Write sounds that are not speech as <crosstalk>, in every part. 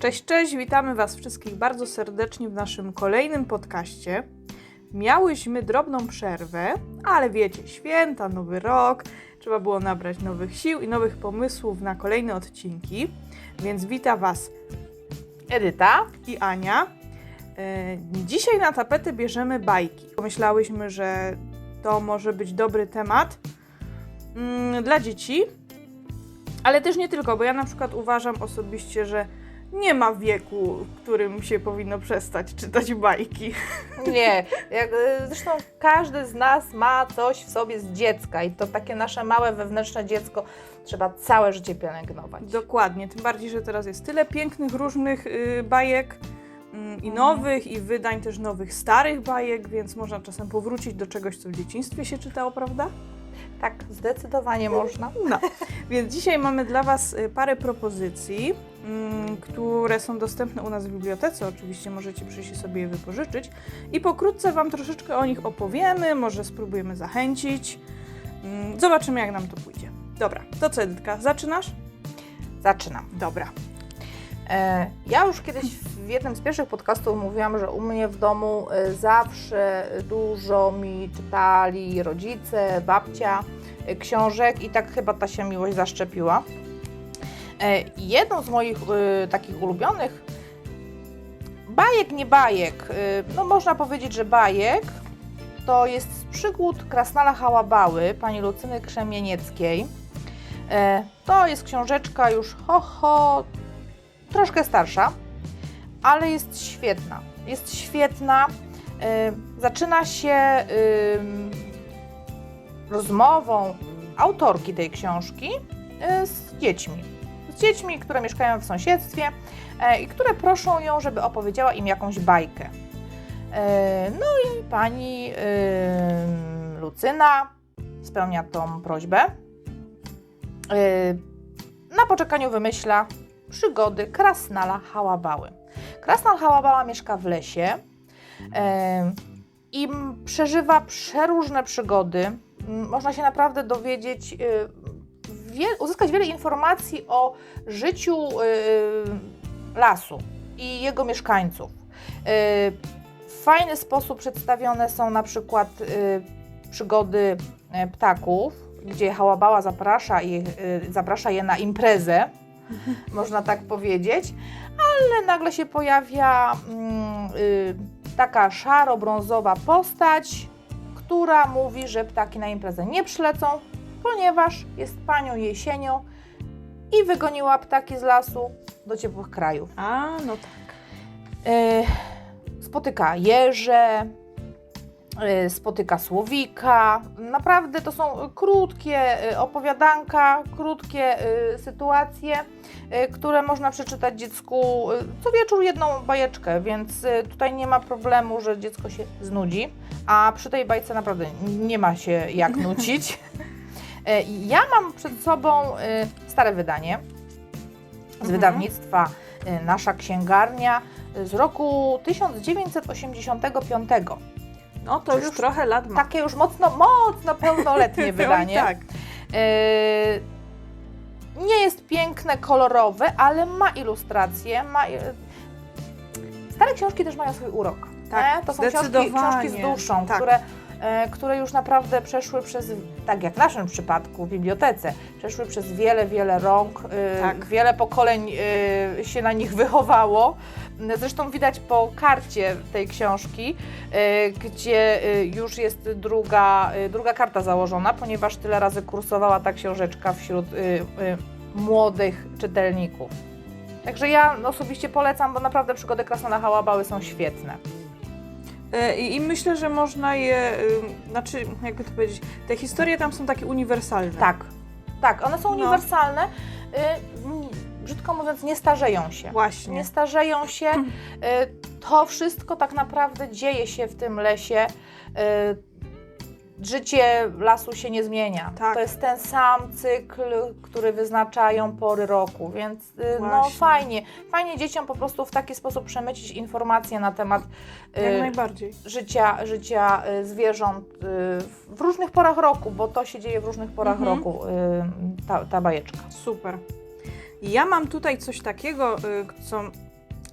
Cześć, cześć, witamy Was wszystkich bardzo serdecznie w naszym kolejnym podcaście. Miałyśmy drobną przerwę, ale wiecie, święta, nowy rok, trzeba było nabrać nowych sił i nowych pomysłów na kolejne odcinki, więc wita Was Edyta. i Ania. E, Dzisiaj na tapetę bierzemy bajki. Pomyślałyśmy, że to może być dobry temat mm, dla dzieci, ale też nie tylko, bo ja na przykład uważam osobiście, że nie ma wieku, w którym się powinno przestać czytać bajki. Nie, jak, y, zresztą każdy z nas ma coś w sobie z dziecka i to takie nasze małe wewnętrzne dziecko trzeba całe życie pielęgnować. Dokładnie, tym bardziej, że teraz jest tyle pięknych, różnych y, bajek mm, i Mhm. nowych, i wydań też nowych, starych bajek, więc można czasem powrócić do czegoś, co w dzieciństwie się czytało, prawda? Tak, zdecydowanie można. No, <laughs> więc dzisiaj mamy dla Was y, parę propozycji, mm, które są dostępne u nas w bibliotece. Oczywiście możecie przyjść i sobie je wypożyczyć. I pokrótce Wam troszeczkę o nich opowiemy, może spróbujemy zachęcić. Mm, Zobaczymy, jak nam to pójdzie. Dobra, to co, Edytka, zaczynasz? Zaczynam. Dobra. E, Ja już kiedyś w jednym z pierwszych podcastów mówiłam, że u mnie w domu e, zawsze dużo mi czytali rodzice, babcia e, książek i tak chyba ta się miłość zaszczepiła. Jedną z moich takich ulubionych bajek, nie bajek, no można powiedzieć, że bajek, to jest z przygód Krasnala Hałabały pani Lucyny Krzemienieckiej. To jest książeczka już ho, ho, troszkę starsza, ale jest świetna. Jest świetna. Y, Zaczyna się ym, rozmową autorki tej książki y, z dziećmi. Z dziećmi, które mieszkają w sąsiedztwie e, i które proszą ją, żeby opowiedziała im jakąś bajkę. E, No i pani Lucyna spełnia tą prośbę. Y, Na poczekaniu wymyśla przygody Krasnala Hałabały. Krasnal Hałabała mieszka w lesie em, i przeżywa przeróżne przygody. Można się naprawdę dowiedzieć, y, wie, uzyskać wiele informacji o życiu y, lasu i jego mieszkańców. Y, W fajny sposób przedstawione są na przykład y, przygody e, ptaków, gdzie Hałabała zaprasza, y, zaprasza je na imprezę <laughs> można tak powiedzieć, ale nagle się pojawia mm, y, taka szaro-brązowa postać, która mówi, że ptaki na imprezę nie przylecą, ponieważ jest panią jesienią i wygoniła ptaki z lasu do ciepłych krajów. A, no tak. Y, spotyka jeże, spotyka słowika. Naprawdę to są krótkie y, opowiadanka, krótkie y, sytuacje, y, które można przeczytać dziecku y, co wieczór jedną bajeczkę, więc y, tutaj nie ma problemu, że dziecko się znudzi, a przy tej bajce naprawdę nie ma się jak <laughs> nucić. Y, Ja mam przed sobą y, stare wydanie z Mhm. wydawnictwa y, Nasza Księgarnia y, z roku 1985. No to już, Już trochę lat ma. Takie już mocno, mocno pełnoletnie <laughs> wydanie. tak. Y, Nie jest piękne, kolorowe, ale ma ilustracje. Ma... Stare książki też mają swój urok. Tak, nie? To są książki, książki z duszą, Tak. które, które już naprawdę przeszły przez, tak jak w naszym przypadku w bibliotece, przeszły przez wiele, wiele rąk, e, Tak. wiele pokoleń e, się na nich <laughs> wychowało. Zresztą widać po karcie tej książki, e, gdzie e, już jest druga, e, druga karta założona, ponieważ tyle razy kursowała ta książeczka wśród e, e, młodych czytelników. Także ja osobiście polecam, bo naprawdę przygody Krasnala Hałabały są świetne. E, I, myślę, że można je, y, znaczy, jakby to powiedzieć, te historie tam są takie uniwersalne. Tak, tak, one są No. uniwersalne. Y, brzydko mówiąc, nie starzeją się. Właśnie. Nie starzeją się. Y, to wszystko tak naprawdę dzieje się w tym lesie. Życie lasu się nie zmienia. Tak. To jest ten sam cykl, który wyznaczają pory roku, więc y, no Właśnie. fajnie. Fajnie dzieciom po prostu w taki sposób przemycić informacje na temat y, życia, życia y, zwierząt y, w różnych porach roku, bo to się dzieje w różnych porach Mhm. roku, y, ta, ta bajeczka. Super. Ja mam tutaj coś takiego, y, co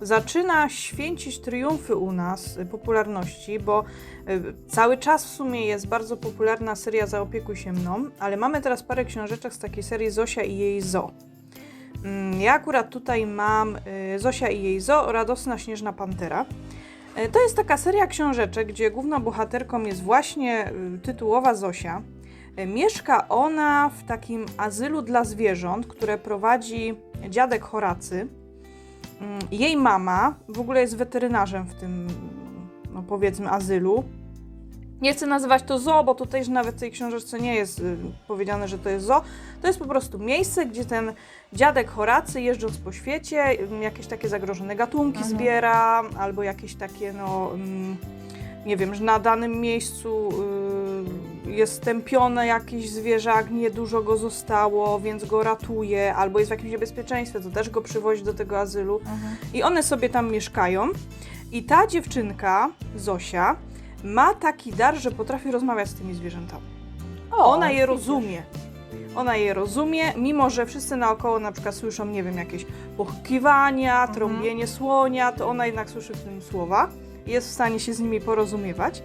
zaczyna święcić triumfy u nas y, popularności, bo y, cały czas w sumie jest bardzo popularna seria Zaopiekuj się mną, ale mamy teraz parę książeczek z takiej serii Zosia i jej zo. Mm, Ja akurat tutaj mam y, Zosia i jej zo, Radosna Śnieżna Pantera. To jest taka seria książeczek, gdzie główną bohaterką jest właśnie tytułowa Zosia. Mieszka ona w takim azylu dla zwierząt, które prowadzi dziadek Horacy. Mm, Jej mama w ogóle jest weterynarzem w tym, no powiedzmy, azylu. Nie chcę nazywać to zoo, bo tutaj że nawet w tej książeczce nie jest y, powiedziane, że to jest zoo. To jest po prostu miejsce, gdzie ten dziadek Horacy, jeżdżąc po świecie, y, jakieś takie zagrożone gatunki Mhm. zbiera, albo jakieś takie, no, mm, nie wiem, że na danym miejscu y, jest tępione jakieś zwierzak, niedużo go zostało, więc go ratuje, albo jest w jakimś niebezpieczeństwie, to też go przywozi do tego azylu. I one sobie tam mieszkają. I ta dziewczynka, Zosia, ma taki dar, że potrafi rozmawiać z tymi zwierzętami. O, Ona je rozumie. Ona je rozumie, mimo że wszyscy naokoło na przykład słyszą, nie wiem, jakieś pochkiwania, Mhm. trąbienie słonia, to ona jednak słyszy w tym słowa jest w stanie się z nimi porozumiewać.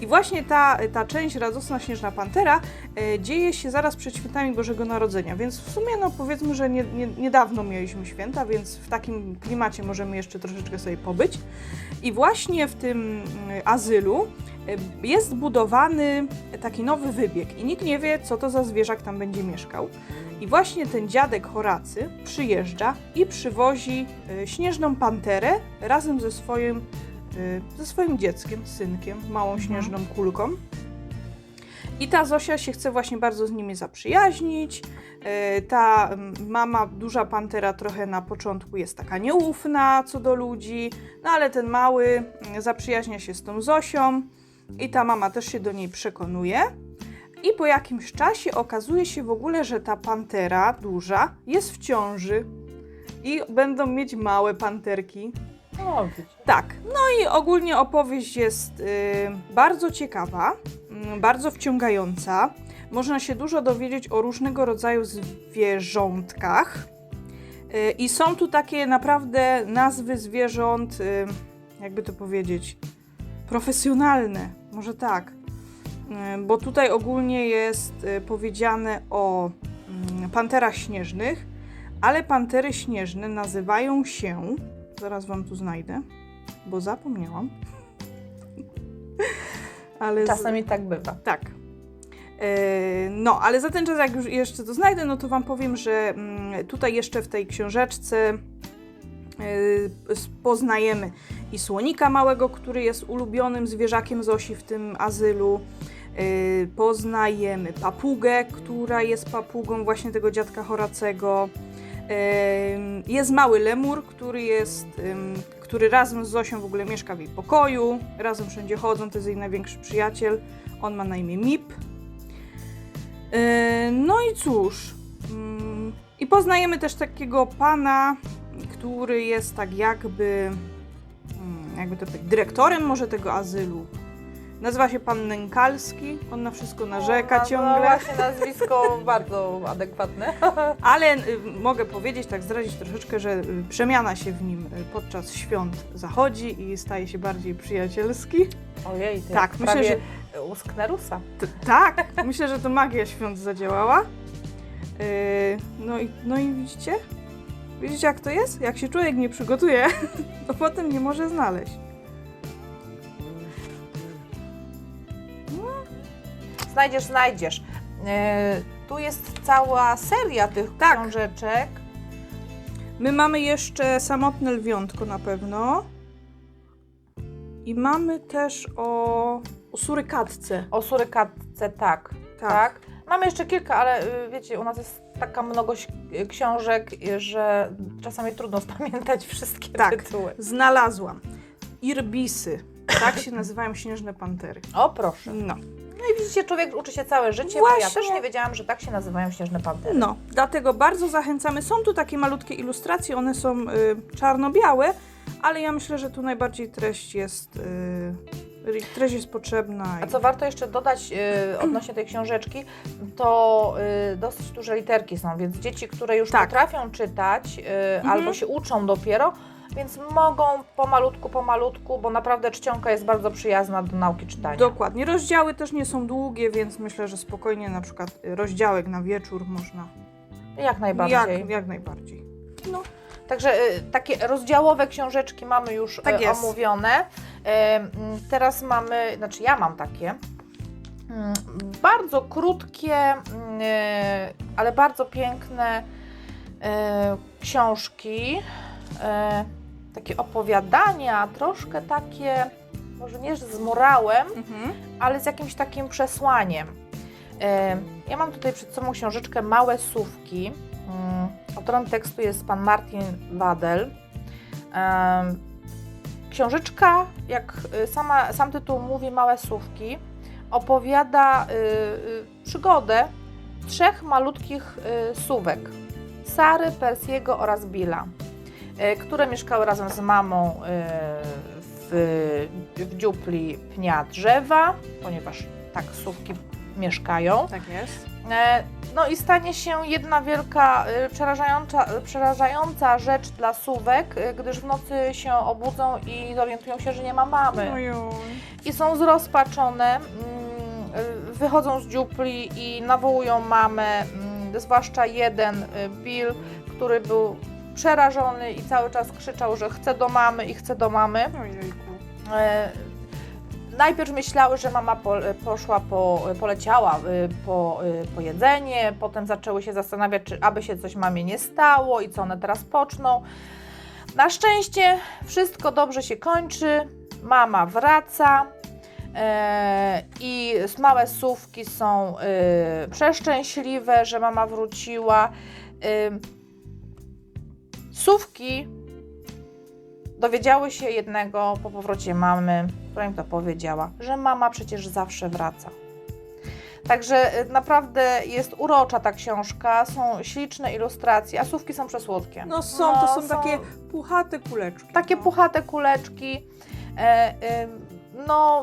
I właśnie ta, ta część Radosna Śnieżna Pantera e, dzieje się zaraz przed świętami Bożego Narodzenia, więc w sumie no powiedzmy, że nie, nie, niedawno mieliśmy święta, więc w takim klimacie możemy jeszcze troszeczkę sobie pobyć. I właśnie w tym mm, azylu e, jest budowany taki nowy wybieg i nikt nie wie, co to za zwierzak tam będzie mieszkał. I właśnie ten dziadek Horacy przyjeżdża i przywozi e, śnieżną panterę razem ze swoim, ze swoim dzieckiem, synkiem, małą Mhm. śnieżną kulką. I ta Zosia się chce właśnie bardzo z nimi zaprzyjaźnić. E, Ta mm, mama, duża pantera, trochę na początku jest taka nieufna co do ludzi, no ale ten mały mm, zaprzyjaźnia się z tą Zosią i ta mama też się do niej przekonuje. I po jakimś czasie okazuje się w ogóle, że ta pantera duża jest w ciąży i będą mieć małe panterki. Tak, no i ogólnie opowieść jest y, bardzo ciekawa, mm, bardzo wciągająca. Można się dużo dowiedzieć o różnego rodzaju zwierzątkach. Y, I są tu takie naprawdę nazwy zwierząt, y, jakby to powiedzieć, profesjonalne, może tak. Y, Bo tutaj ogólnie jest y, powiedziane o mm, panterach śnieżnych, ale pantery śnieżne nazywają się, zaraz wam tu znajdę, bo zapomniałam. <laughs> ale z- Czasami tak bywa. tak. E, No, ale za ten czas, jak już jeszcze to znajdę, no to Wam powiem, że mm, tutaj jeszcze w tej książeczce e, poznajemy i słonika małego, który jest ulubionym zwierzakiem Zosi w tym azylu. E, Poznajemy papugę, która jest papugą właśnie tego dziadka Horacego. Jest mały lemur, który jest, który razem z Zosią w ogóle mieszka w jej pokoju, razem wszędzie chodzą, to jest jej największy przyjaciel. On ma na imię Mip. No i cóż, mm, i poznajemy też takiego pana, który jest tak jakby, mm, jakby to powiedzieć, dyrektorem może tego azylu. Nazywa się pan Nękalski, on na wszystko narzeka no, No ciągle. właśnie nazwisko <laughs> bardzo adekwatne. <laughs> Ale y, mogę powiedzieć, tak zdradzić troszeczkę, że y, przemiana się w nim y, podczas świąt zachodzi i staje się bardziej przyjacielski. Ojej, ty Tak, myślę, prawie u Sknerusa. T- tak, myślę, że to magia świąt zadziałała. Yy, no, i, no i widzicie? Widzicie jak to jest? Jak się człowiek nie przygotuje, <laughs> to potem nie może znaleźć. Znajdziesz, znajdziesz. E, tu jest cała seria tych Tak. książeczek. My mamy jeszcze samotne lwiątko na pewno. I mamy też o, o surykatce. O surykatce, tak. Tak. tak. Mamy jeszcze kilka, ale y, wiecie, u nas jest taka mnogość y, książek, że czasami trudno <laughs> spamiętać wszystkie Tak. tytuły. Znalazłam. Irbisy. Tak się nazywają śnieżne pantery. O, proszę. No. No i widzicie, człowiek uczy się całe życie, bo ja Właśnie. też nie wiedziałam, że tak się nazywają śnieżne pantery. No, dlatego bardzo zachęcamy. Są tu takie malutkie ilustracje, one są y, czarno-białe, ale ja myślę, że tu najbardziej treść jest, y, treść jest potrzebna. A i- co warto jeszcze dodać y, <clears throat> odnośnie tej książeczki, to y, dosyć duże literki są, więc dzieci, które już Tak. potrafią czytać y, albo się uczą dopiero, więc mogą pomalutku, pomalutku, bo naprawdę czcionka jest bardzo przyjazna do nauki czytania. Dokładnie. Rozdziały też nie są długie, więc myślę, że spokojnie na przykład y, rozdziałek na wieczór można. Jak najbardziej. Jak, jak najbardziej. No, Także y, takie rozdziałowe książeczki mamy już Tak y, jest. omówione. Teraz mamy, znaczy ja mam takie. mm, Bardzo krótkie, mm, ale bardzo piękne książki. Takie opowiadania, troszkę takie, może nie z morałem, mhm. ale z jakimś takim przesłaniem. E, Ja mam tutaj przed sobą książeczkę Małe Słówki. Mm, Autorem tekstu jest pan Martin Wadel. Em, Książeczka, jak y, sama, sam tytuł mówi, Małe Słówki, opowiada przygodę trzech malutkich słówek. Sary, Persiego oraz Billa, które mieszkały razem z mamą y, w, w dziupli pnia drzewa, ponieważ tak słówki mieszkają. Tak jest. E, No i stanie się jedna wielka, przerażająca, przerażająca rzecz dla słówek, y, gdyż w nocy się obudzą i zorientują się, że nie ma mamy. I są zrozpaczone, mm, wychodzą z dziupli i nawołują mamę, mm, zwłaszcza jeden, Bill, który był przerażony i cały czas krzyczał, że chce do mamy i chce do mamy. Ojejku. E, Najpierw myślały, że mama po, poszła, po, poleciała y, po, y, po jedzenie, potem zaczęły się zastanawiać, czy aby się coś mamie nie stało i co one teraz poczną. Na szczęście wszystko dobrze się kończy, mama wraca e, i małe słówki są y, przeszczęśliwe, że mama wróciła. Słówki dowiedziały się jednego po powrocie mamy, która im to powiedziała, że mama przecież zawsze wraca. Także y, naprawdę jest urocza ta książka, są śliczne ilustracje, a słówki są przesłodkie. No są, to są, takie puchate kuleczki. takie no. puchate kuleczki. E, y, no,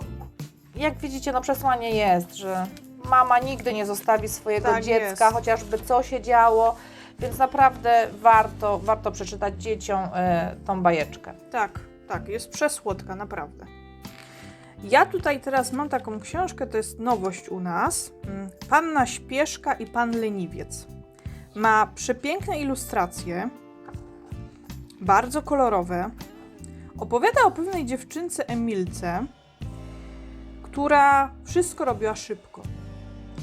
jak widzicie, no przesłanie jest, że mama nigdy nie zostawi swojego Tak dziecka, jest. chociażby co się działo, więc naprawdę warto, warto przeczytać dzieciom e, tą bajeczkę. Tak, tak, jest przesłodka, naprawdę. Ja tutaj teraz mam taką książkę, to jest nowość u nas. Mm, Panna Śpieszka i Pan Leniwiec. Ma przepiękne ilustracje, bardzo kolorowe. Opowiada o pewnej dziewczynce Emilce, która wszystko robiła szybko.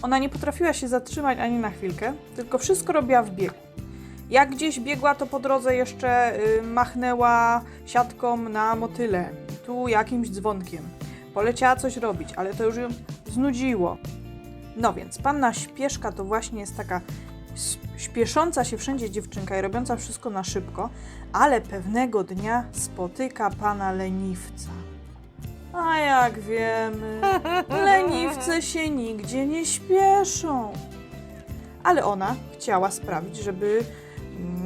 Ona nie potrafiła się zatrzymać ani na chwilkę, tylko wszystko robiła w biegu. Jak gdzieś biegła, to po drodze jeszcze y, machnęła siatką na motyle, tu jakimś dzwonkiem. Poleciała coś robić, ale to już ją znudziło. No więc, panna śpieszka to właśnie jest taka śpiesząca się wszędzie dziewczynka i robiąca wszystko na szybko, ale pewnego dnia spotyka pana leniwca. A jak wiemy, <laughs> leniwce się nigdzie nie śpieszą. Ale ona chciała sprawić, żeby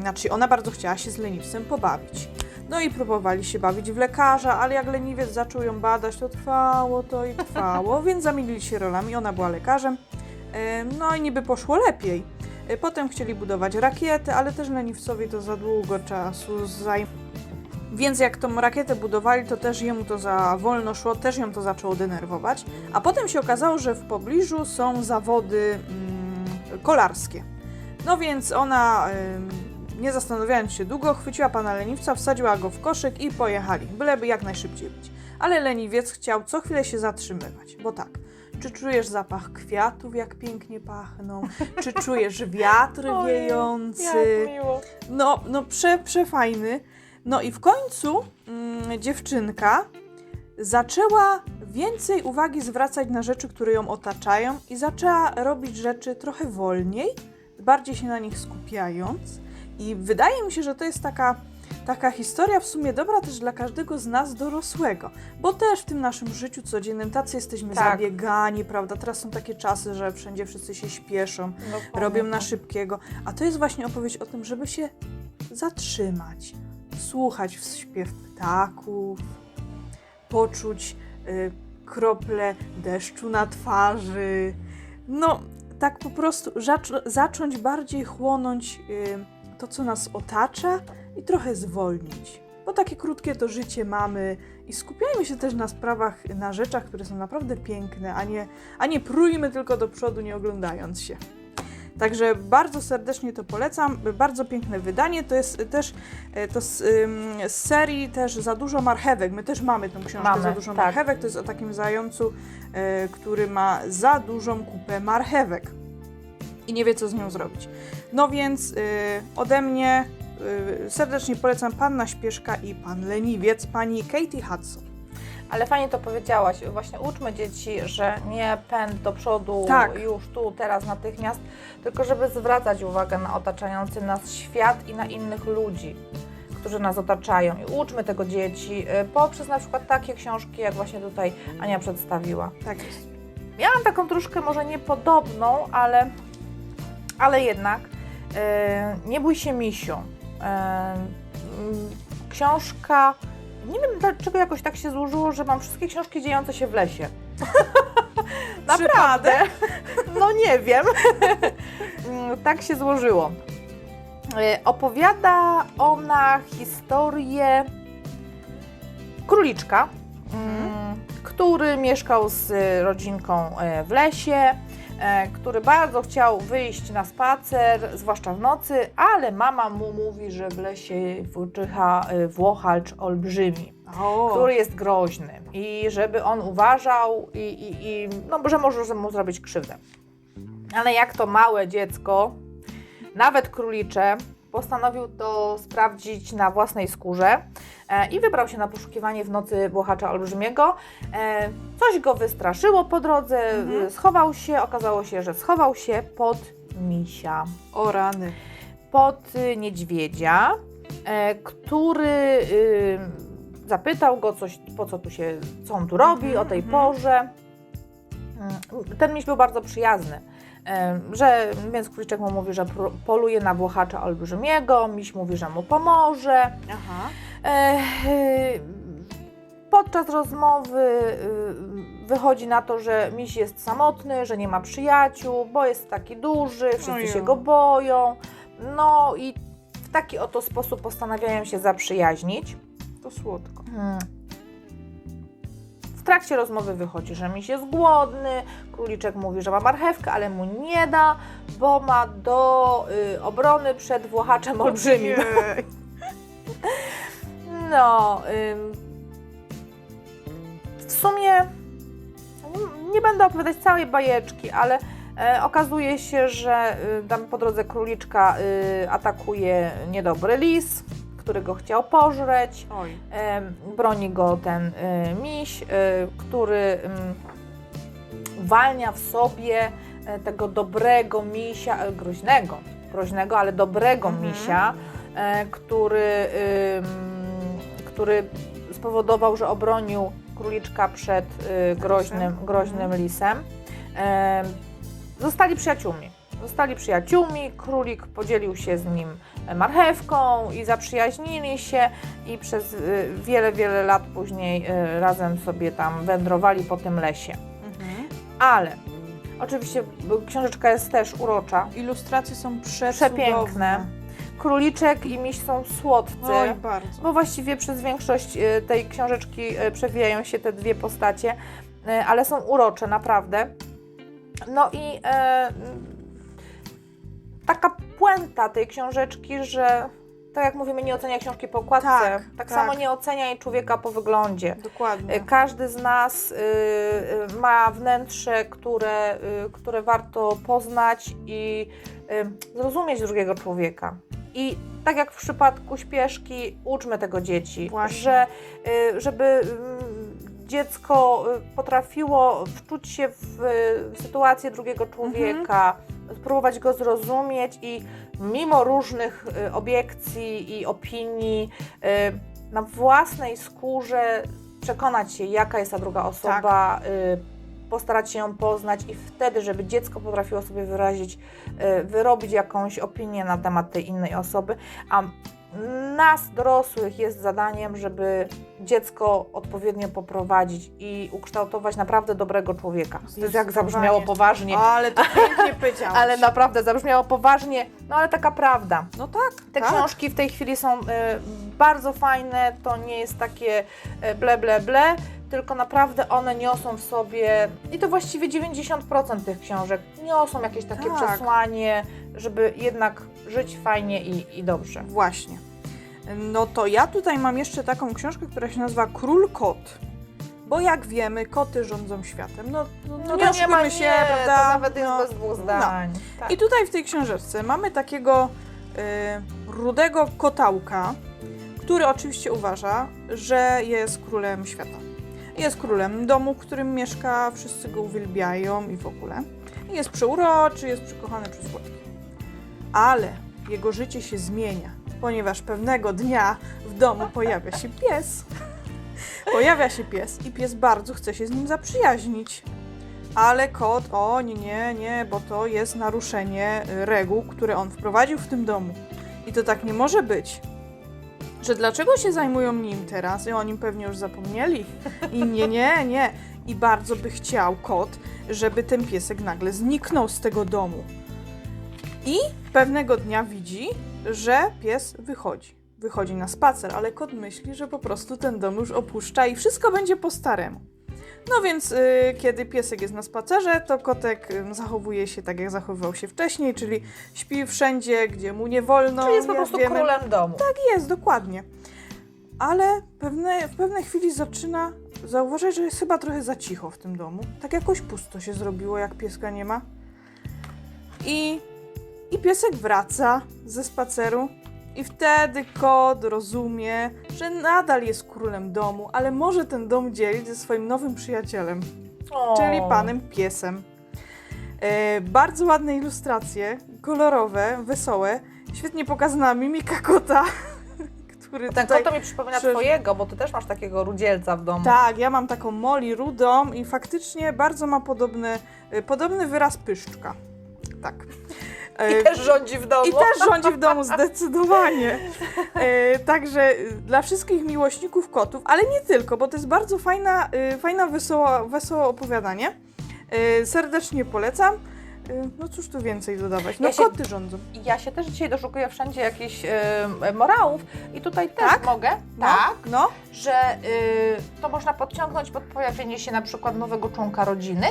Znaczy, ona bardzo chciała się z leniwcem pobawić. No i próbowali się bawić w lekarza, ale jak leniwiec zaczął ją badać, to trwało to i trwało, <laughs> więc zamienili się rolami. Ona była lekarzem. E, No i niby poszło lepiej. E, Potem chcieli budować rakiety, ale też leniwcowi to za długo czasu zajęło. Więc jak tą rakietę budowali, to też jemu to za wolno szło, też ją to zaczęło denerwować. A potem się okazało, że w pobliżu są zawody mm, kolarskie. No więc ona, nie zastanawiając się długo, chwyciła pana leniwca, wsadziła go w koszyk i pojechali, byleby jak najszybciej być. Ale leniwiec chciał co chwilę się zatrzymywać, bo tak, czy czujesz zapach kwiatów, jak pięknie pachną? Czy <laughs> czujesz wiatr wiejący? miło. No, no prze, przefajny. No i w końcu mm, dziewczynka zaczęła więcej uwagi zwracać na rzeczy, które ją otaczają i zaczęła robić rzeczy trochę wolniej, bardziej się na nich skupiając. I wydaje mi się, że to jest taka, taka historia w sumie dobra też dla każdego z nas dorosłego, bo też w tym naszym życiu codziennym tacy jesteśmy Tak. zabiegani, prawda? Teraz są takie czasy, że wszędzie wszyscy się śpieszą, Dokładnie robią na szybkiego. A to jest właśnie opowieść o tym, żeby się zatrzymać, słuchać w śpiew ptaków, poczuć y, krople deszczu na twarzy. No, tak po prostu zacz- zacząć bardziej chłonąć y, to, co nas otacza i trochę zwolnić. bo takie krótkie to życie mamy i skupiajmy się też na sprawach, na rzeczach, które są naprawdę piękne, a nie, a nie prójmy tylko do przodu, nie oglądając się. Także bardzo serdecznie to polecam. Bardzo piękne wydanie. To jest też e, to z, z serii też Za dużo marchewek. My też mamy tą książkę Mamy, Za dużo tak. marchewek. To jest o takim zającu, e, który ma za dużą kupę marchewek i nie wie, co z nią zrobić. No więc y, ode mnie serdecznie polecam Panna Śpieszka i Pan Leniwiec, pani Katie Hudson. Ale fajnie to powiedziałaś. Właśnie uczmy dzieci, że nie pęd do przodu Tak. już tu, teraz, natychmiast, tylko żeby zwracać uwagę na otaczający nas świat i na innych ludzi, którzy nas otaczają. I uczmy tego dzieci y, poprzez na przykład takie książki, jak właśnie tutaj Ania przedstawiła. Tak jest. Ja mam taką troszkę może niepodobną, ale, ale jednak e, Nie bój się misiu. E, mm, książka, nie wiem dlaczego jakoś tak się złożyło, że mam wszystkie książki dziejące się w lesie. <laughs> Naprawdę? No nie wiem. Mm, tak się złożyło. E, Opowiada ona historię króliczka, mm, który mieszkał z rodzinką e, w lesie, który bardzo chciał wyjść na spacer, zwłaszcza w nocy, ale mama mu mówi, że w lesie czyha e, włochalcz olbrzymi O, który jest groźny i żeby on uważał i, i, i no, że może mu zrobić krzywdę. Ale jak to małe dziecko, nawet królicze, postanowił to sprawdzić na własnej skórze e, i wybrał się na poszukiwanie w nocy włochacza olbrzymiego. E, coś go wystraszyło po drodze, Mhm. e, schował się, okazało się, że schował się pod misia o rany. pod y, niedźwiedzia, który y, zapytał go coś, po co tu się, co on tu robi Mhm, o tej mhm. porze. Mm, Ten miś był bardzo przyjazny, że, więc króliczek mu mówi, że poluje na włochacza olbrzymiego, miś mówi, że mu pomoże. Aha. Y, Podczas rozmowy y, wychodzi na to, że miś jest samotny, że nie ma przyjaciół, bo jest taki duży, wszyscy Oju. się go boją. No i w taki oto sposób postanawiają się zaprzyjaźnić. To słodko. Hmm. W trakcie rozmowy wychodzi, że miś jest głodny, króliczek mówi, że ma marchewkę, ale mu nie da, bo ma do y, obrony przed włochaczem olbrzymim. <laughs> No, w sumie nie- nie będę opowiadać całej bajeczki, ale e, okazuje się, że y, tam po drodze króliczka y, atakuje niedobry lis, który go chciał pożreć. Broni go ten y, miś, y, który ym, uwalnia w sobie e, tego dobrego misia, e, groźnego, groźnego, ale dobrego Mhm. misia, e, który, który spowodował, że obronił króliczka przed y, groźnym, Lisem. groźnym Mhm. lisem. Em, Zostali przyjaciółmi. Zostali przyjaciółmi, królik podzielił się z nim marchewką i zaprzyjaźnili się i przez y, wiele, wiele lat później y, razem sobie tam wędrowali po tym lesie. Mhm. Ale oczywiście książeczka jest też urocza. Ilustracje są. Przepiękne. Króliczek i miś są słodcy. Oj, bardzo. Bo właściwie przez większość y, tej książeczki przewijają się te dwie postacie, ale są urocze, naprawdę. No i e, taka puenta tej książeczki, że tak jak mówimy, nie ocenia książki po okładce, Tak, tak, tak. samo nie ocenia jej człowieka po wyglądzie. Dokładnie. Y, Każdy z nas y, y, ma wnętrze, które, y, które warto poznać i y, zrozumieć drugiego człowieka. I tak jak w przypadku śpieszki, uczmy tego dzieci, Właśnie. że y, żeby mm, dziecko potrafiło wczuć się w, w sytuację drugiego człowieka, spróbować go zrozumieć i mimo różnych y, obiekcji i opinii y, na własnej skórze przekonać się, jaka jest ta druga osoba, y, postarać się ją poznać i wtedy, żeby dziecko potrafiło sobie wyrazić, wyrobić jakąś opinię na temat tej innej osoby, a nas, dorosłych, jest zadaniem, żeby dziecko odpowiednio poprowadzić i ukształtować naprawdę dobrego człowieka. To jest jak zabrzmiało poważnie, Ale to pięknie <laughs> powiedziałaś. ale naprawdę zabrzmiało poważnie, no ale taka prawda. No tak, Te tak. książki w tej chwili są y, bardzo fajne, to nie jest takie e, ble, ble, ble, tylko naprawdę one niosą w sobie, i to właściwie 90% tych książek, niosą jakieś takie Tak. przesłanie, żeby jednak żyć fajnie i, i dobrze. Właśnie. No to ja tutaj mam jeszcze taką książkę, która się nazywa Król Kot. Bo jak wiemy, koty rządzą światem. No, no, No nie to nie ma, oszukujmy nie, się, to prawda? nawet jest No. bez dwóch zdań. Tak. I tutaj w tej książeczce mamy takiego y, rudego kotałka, który oczywiście uważa, że jest królem świata. Jest królem domu, w którym mieszka, wszyscy go uwielbiają i w ogóle. Jest przeuroczy, jest przykochany przez słodki. Ale jego życie się zmienia, ponieważ pewnego dnia w domu pojawia się pies. Pojawia się pies i pies bardzo chce się z nim zaprzyjaźnić. Ale kot, o nie, nie, nie, bo to jest naruszenie reguł, które on wprowadził w tym domu. I to tak nie może być. Że dlaczego się zajmują nim teraz? I o nim pewnie już zapomnieli. I nie, nie, nie. I bardzo by chciał kot, żeby ten piesek nagle zniknął z tego domu. I pewnego dnia widzi, że pies wychodzi. Wychodzi na spacer, ale kot myśli, że po prostu ten dom już opuszcza i wszystko będzie po staremu. No więc y, kiedy piesek jest na spacerze, to kotek y, zachowuje się tak, jak zachowywał się wcześniej, czyli śpi wszędzie, gdzie mu nie wolno. Czyli jest po prostu wiemy. królem domu. Tak jest, dokładnie. Ale pewne, w pewnej chwili zaczyna zauważyć, że jest chyba trochę za cicho w tym domu. Tak jakoś pusto się zrobiło, jak pieska nie ma. I, i piesek wraca ze spaceru. I wtedy kot rozumie, że nadal jest królem domu, ale może ten dom dzielić ze swoim nowym przyjacielem, O. czyli panem piesem. E, bardzo ładne ilustracje, kolorowe, wesołe, świetnie pokazana mimika kota, <laughs> który Ten tutaj... kot to mi przypomina twojego, bo ty też masz takiego rudzielca w domu. Tak, ja mam taką Molly rudą i faktycznie bardzo ma podobny, e, podobny wyraz pyszczka. Tak. E, I też rządzi w domu. I też rządzi w domu, zdecydowanie. E, także e, dla wszystkich miłośników kotów, ale nie tylko, bo to jest bardzo fajna, e, fajna wesoła, wesołe opowiadanie. E, serdecznie polecam. E, no cóż tu więcej dodawać? No Ja się- koty rządzą. Ja się też dzisiaj doszukuję wszędzie jakichś e, morałów i tutaj też Tak? mogę, No, tak, No, że y, to można podciągnąć pod pojawienie się na przykład nowego członka rodziny,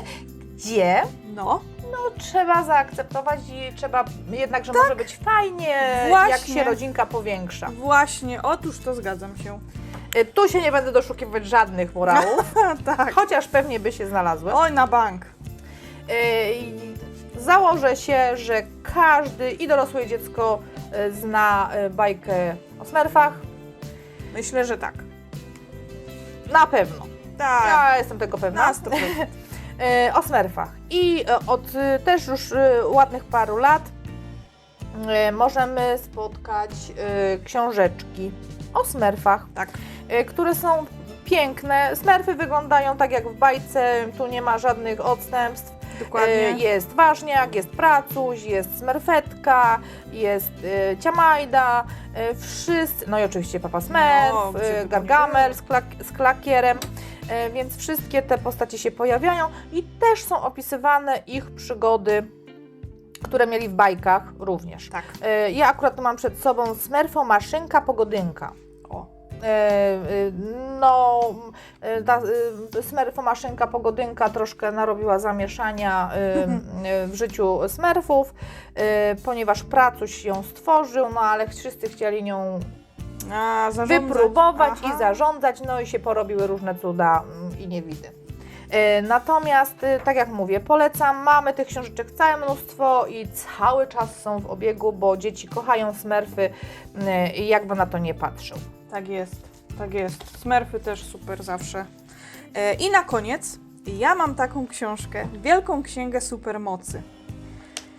gdzie no. No, trzeba zaakceptować i trzeba jednak, że może być fajnie, jak Właśnie. się rodzinka powiększa. Właśnie, otóż to zgadzam się. Y, tu się nie będę doszukiwać żadnych morałów, <laughs> tak. chociaż pewnie by się znalazły. Oj, na bank. Y, Założę się, że każdy i dorosłe dziecko y, zna y, bajkę o smerfach. Myślę, że tak. Na pewno. Tak. Ja jestem tego pewna. Na 100%. <laughs> E, o smerfach. I e, od e, też już ładnych paru lat możemy spotkać książeczki o smerfach, Tak. które są piękne. Smerfy wyglądają tak jak w bajce, tu nie ma żadnych odstępstw. Dokładnie. Jest ważniak, jest pracuś, jest smerfetka, jest ciamajda, wszyscy, no i oczywiście Papa Smurf, No, Gargamel z, klak, z klakierem, więc wszystkie te postacie się pojawiają i też są opisywane ich przygody, które mieli w bajkach również. Tak. E, Ja akurat mam przed sobą Smurfo Maszynka Pogodynka. O. E, e, No, e, ta e, Smurfo Maszynka Pogodynka troszkę narobiła zamieszania e, e, w życiu Smurfów, e, ponieważ pracuś ją stworzył, no ale wszyscy chcieli nią A, zarządzać. wypróbować Aha. i zarządzać, no i się porobiły różne cuda mm, i niewidy. E, Natomiast, e, tak jak mówię, polecam, mamy tych książeczek całe mnóstwo i cały czas są w obiegu, bo dzieci kochają smerfy e, i jakby na to nie patrzył. Tak jest, tak jest. Smurfy też super zawsze. E, I na koniec ja mam taką książkę, Wielką Księgę Supermocy.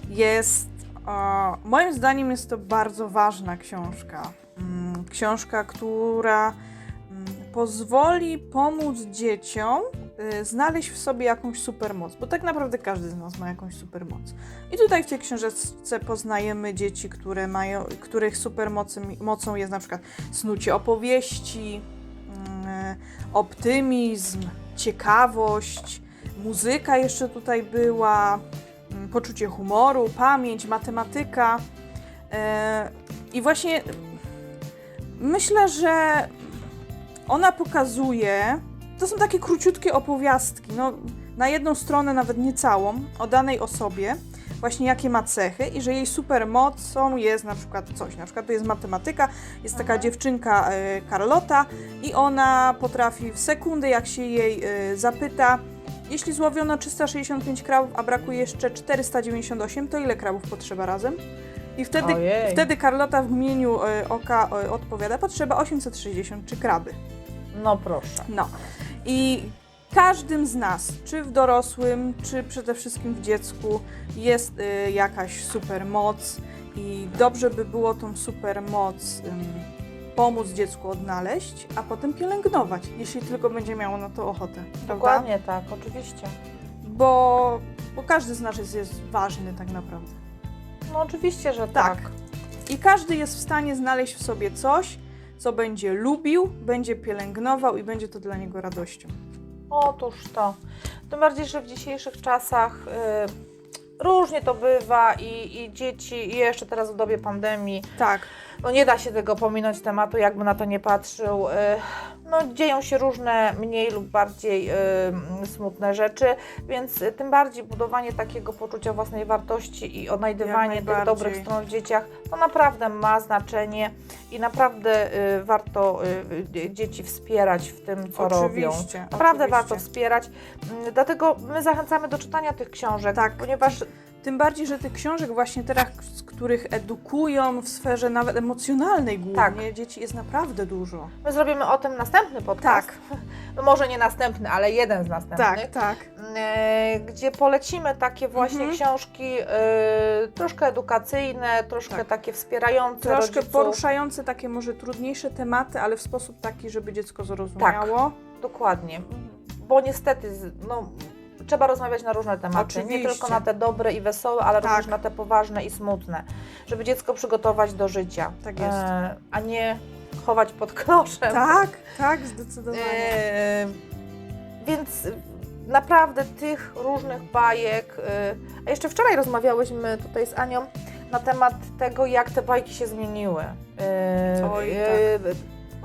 Jest, e, moim zdaniem jest to bardzo ważna książka. Mm, Książka, która mm, pozwoli pomóc dzieciom y, znaleźć w sobie jakąś supermoc, bo tak naprawdę każdy z nas ma jakąś supermoc. I tutaj w tej książeczce poznajemy dzieci, które mają, których supermocą mocą jest na przykład snucie opowieści, mm, optymizm, ciekawość, muzyka jeszcze tutaj była, poczucie humoru, pamięć, matematyka. E, I właśnie myślę, że ona pokazuje, to są takie króciutkie opowiastki, no na jedną stronę, nawet nie całą, o danej osobie, właśnie jakie ma cechy i że jej supermocą jest na przykład coś, na przykład to jest matematyka, jest taka Mhm. dziewczynka e, Carlota i ona potrafi w sekundę, jak się jej e, zapyta, jeśli złowiono 365 krabów, a brakuje jeszcze 498, to ile krabów potrzeba razem? I wtedy, Ojej. wtedy Carlota w imieniu e, oka e, odpowiada, potrzeba 863 kraby. No proszę. No i każdym z nas, czy w dorosłym, czy przede wszystkim w dziecku, jest y, jakaś supermoc i dobrze by było tą supermoc ym, pomóc dziecku odnaleźć, a potem pielęgnować, jeśli tylko będzie miało na to ochotę. Prawda? Dokładnie tak, oczywiście. Bo, bo każdy z nas jest, jest ważny tak naprawdę. No oczywiście, że Tak. tak. I każdy jest w stanie znaleźć w sobie coś, co będzie lubił, będzie pielęgnował i będzie to dla niego radością. Otóż to. Tym bardziej, że w dzisiejszych czasach y, różnie to bywa i, i dzieci, i jeszcze teraz w dobie pandemii, Tak, no nie da się tego pominąć tematu, jakby na to nie patrzył. Y, no dzieją się różne mniej lub bardziej y, smutne rzeczy, więc y, tym bardziej budowanie takiego poczucia własnej wartości i odnajdywanie tych dobrych stron w dzieciach, to naprawdę ma znaczenie i naprawdę y, warto y, y, dzieci wspierać w tym, co robią. oczywiście. Naprawdę oczywiście. warto wspierać. Mm, Dlatego my zachęcamy do czytania tych książek, Tak. ponieważ Tym bardziej, że tych książek właśnie teraz, z których edukują w sferze nawet emocjonalnej głównie, dzieci jest naprawdę dużo. my zrobimy o tym następny podcast. Tak. <laughs> No może nie następny, ale jeden z następnych. Tak, tak. e, Gdzie polecimy takie właśnie Mhm. książki e, troszkę edukacyjne, troszkę Tak. takie wspierające Troszkę rodziców. poruszające takie może trudniejsze tematy, ale w sposób taki, żeby dziecko zrozumiało. Dokładnie. Bo niestety, no, trzeba rozmawiać na różne tematy. Nie Oczywiście. tylko na te dobre i wesołe, ale Tak. również na te poważne i smutne. Żeby dziecko przygotować do życia. Tak jest. E, a nie chować pod kloszem. Tak, tak, zdecydowanie. E, więc naprawdę tych różnych bajek. e, A jeszcze wczoraj rozmawiałyśmy tutaj z Anią na temat tego, jak te bajki się zmieniły. E, Oj, e,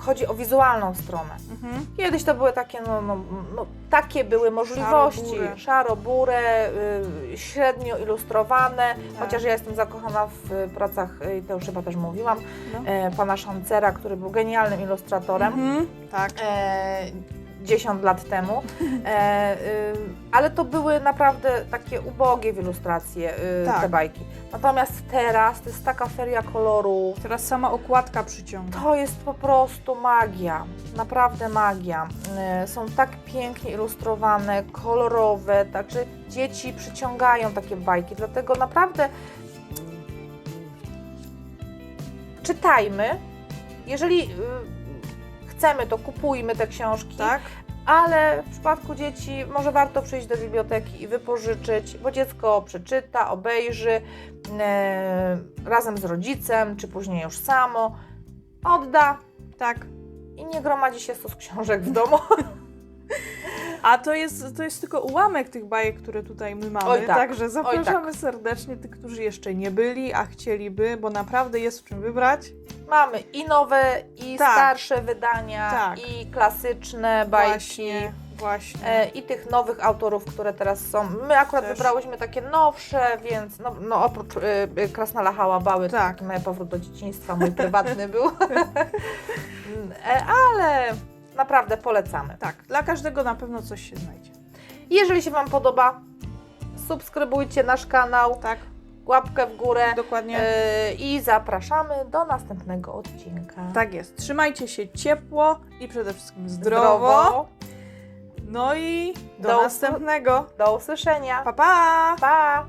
Chodzi o wizualną stronę. Mhm. Kiedyś to były takie, no, no, no, takie były możliwości, Szaro-burę. szaro-burę, y, średnio ilustrowane, Tak. chociaż ja jestem zakochana w y, pracach, y, to już chyba też mówiłam, No. e, pana Szancera, który był genialnym ilustratorem. Mhm. Tak. E, 10 lat temu, <laughs> e, y, ale to były naprawdę takie ubogie w ilustracje y, Tak. te bajki. Natomiast teraz to jest taka feria kolorów, Teraz sama okładka przyciąga. to jest po prostu magia, naprawdę magia. Y, Są tak pięknie ilustrowane, kolorowe, także dzieci przyciągają takie bajki, dlatego naprawdę czytajmy. Jeżeli y, chcemy, to kupujmy te książki, Tak? ale w przypadku dzieci może warto przyjść do biblioteki i wypożyczyć, bo dziecko przeczyta, obejrzy e, razem z rodzicem, czy później już samo, odda Tak. i nie gromadzi się stos książek w domu. <laughs> A to jest, to jest tylko ułamek tych bajek, które tutaj my mamy. Oj tak, Także zapraszamy oj serdecznie tych, którzy jeszcze nie byli, a chcieliby, bo naprawdę jest w czym wybrać. Mamy i nowe, i Tak. starsze wydania, Tak. i klasyczne bajki. Właśnie, właśnie. E, I tych nowych autorów, które teraz są. My akurat Też. wybrałyśmy takie nowsze, więc no, no oprócz y, Krasnala Hałabały, Tak. mój powrót do dzieciństwa, mój prywatny był. <laughs> ale naprawdę polecamy. Tak, dla każdego na pewno coś się znajdzie. Jeżeli się Wam podoba, subskrybujcie nasz kanał, Tak, łapkę w górę dokładnie. e, i zapraszamy do następnego odcinka. Tak jest. Trzymajcie się ciepło i przede wszystkim zdrowo. No i do, Do następnego. Do usłyszenia. Pa, pa! pa.